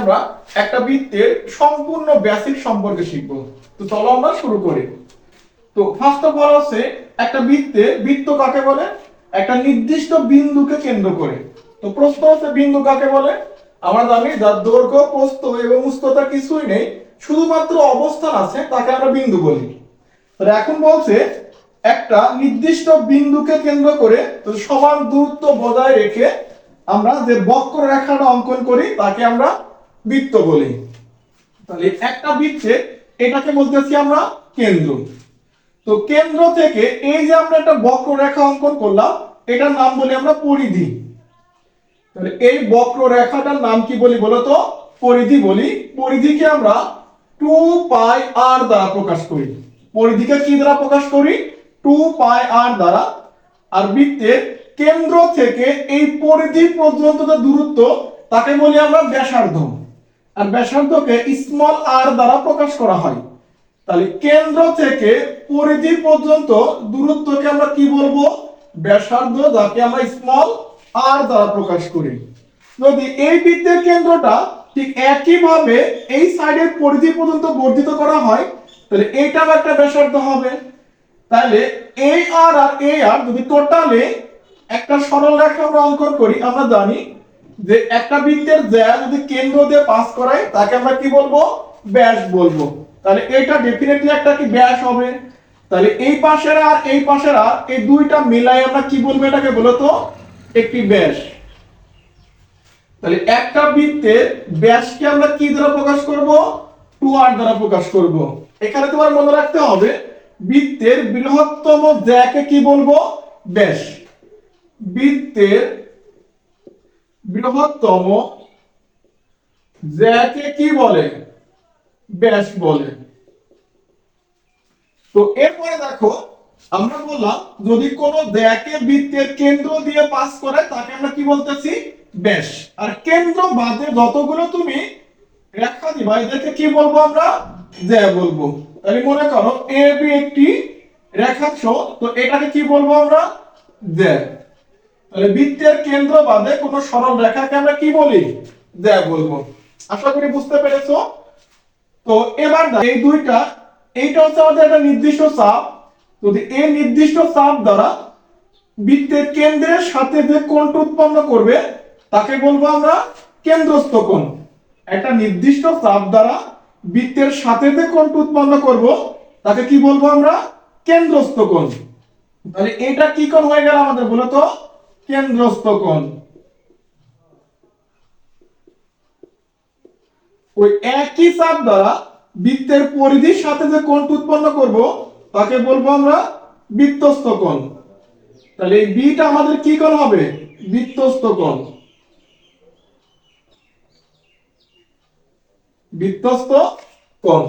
আমরা একটা বৃত্তের সম্পূর্ণ বেসিক সম্পর্কে শিখব। তো চলো আমরা শুরু করি। তো ফার্স্ট অফ অল হচ্ছে একটা বৃত্তে, বৃত্ত কাকে বলে? একটা নির্দিষ্ট বিন্দুকে কেন্দ্র করে। তো প্রশ্ন হচ্ছে, বিন্দু কাকে বলে? আমরা জানি যার দৈর্ঘ্য, প্রস্থ এবং উচ্চতা কিছুই নেই, শুধুমাত্র অবস্থান আছে, তাকে আমরা বিন্দু বলি। তাহলে এখন বলছে, একটা নির্দিষ্ট বিন্দুকে কেন্দ্র করে, তো সমান দূরত্ব বজায় রেখে আমরা যে বক্ররেখাটা অঙ্কন করি, তাকে আমরা বৃত্ত বলি। তাহলে একটা বৃত্তে এটাকে বলতেছি আমরা কেন্দ্র। তো কেন্দ্র থেকে এই যে আমরা একটা বক্ররেখা অঙ্কন করলাম, এটার নাম বলি আমরা পরিধি। তাহলে এই বক্ররেখাটার নাম কি বলি বলতো? পরিধি বলি। পরিধিকে আমরা টু পাই আর দ্বারা প্রকাশ করি। পরিধিকে কি দ্বারা প্রকাশ করি? টু পাই আর দ্বারা। আর বৃত্তের কেন্দ্র থেকে এই পরিধি পর্যন্ত যে দূরত্ব, তাকে বলি আমরা ব্যাসার্ধ। আর ব্যাসার্ধকে স্মল আর দ্বারা প্রকাশ করা হয়। তাহলে কেন্দ্র থেকে পরিধি পর্যন্ত দূরত্বকে আমরা কি বলব? ব্যাসার্ধ, যাকে আমরা স্মল আর দ্বারা প্রকাশ করি। যদি এই বৃত্তের কেন্দ্রটা ঠিক একই ভাবে এই সাইডের পরিধি পর্যন্ত বর্ধিত করা হয়, তাহলে এইটাও একটা ব্যাসার্ধ হবে। তাহলে এই আর আর এই আর যদি টোটালে একটা সরল রেখা আমরা অঙ্কন করি, আমরা জানি যে একটা বৃত্তের জ্যা যদি কেন্দ্র দিয়ে পাস করায়, তাকে আমরা কি বলব? ব্যাস বলব। তাহলে এটা ডেফিনেটলি একটা কি ব্যাস হবে? তাহলে এই পাশের আর এই পাশের আর এই দুইটা মিলাই আমরা কি বলব এটাকে বলো তো? একটি ব্যাস। তাহলে একটা বৃত্তের ব্যাসকে আমরা কি দ্বারা প্রকাশ করব? টু আর দ্বারা প্রকাশ করব। এখানে তোমার মনে রাখতে হবে, বৃত্তের বৃহত্তম জ্যাকে কি বলব? ব্যাস। বৃত্তের বৃহত্তম জ্যাকে কি বলে? ব্যাস বলে। তো এরপরে দেখো, আমরা বললাম, যদি কোন জ্যাকে বৃত্তের কেন্দ্র দিয়ে পাস করে, তাকে আমরা কি বলতেছি? ব্যাস। আর কেন্দ্র বাদে যতগুলো তুমি রেখা দিবা, এদেরকে কি বলব আমরা? জ্যা বলব। তাহলে মনে করো, এ বি একটি রেখাংশ, তো এটাকে কি বলব আমরা? জ্যা। তাহলে বৃত্তের কেন্দ্র বাদে কোন সরল রেখাকে আমরা কি বলি? জ্যা বলব। আশা করি বুঝতে পেরেছ? তো এবার এই দুইটা, এইটা হচ্ছে আমাদের একটা নির্দিষ্ট চাপ। যদি এই নির্দিষ্ট চাপ দ্বারা বৃত্তের কেন্দ্রের সাথে যে কোণটা উৎপন্ন করবে, তাকে বলব আমরা কেন্দ্রস্থ কোণ। একটা নির্দিষ্ট চাপ দ্বারা বৃত্তের সাথে যে কোণটা উৎপন্ন করব, তাকে কি বলব আমরা কেন্দ্রস্থ কোণ। তাহলে এটা কি কোণ হয়ে গেল আমাদের বলো তো? কেন্দ্রস্থ কোণ ওই একই চাপ দ্বারা বৃত্তের পরিধির সাথে যে কোণটা উৎপন্ন করব, তাকে বলব আমরা বৃত্তস্থ কোণ। তাহলে এই বিটা আমাদের কি কোণ হবে? বৃত্তস্থ কোণ। বৃত্তস্থ কোণ।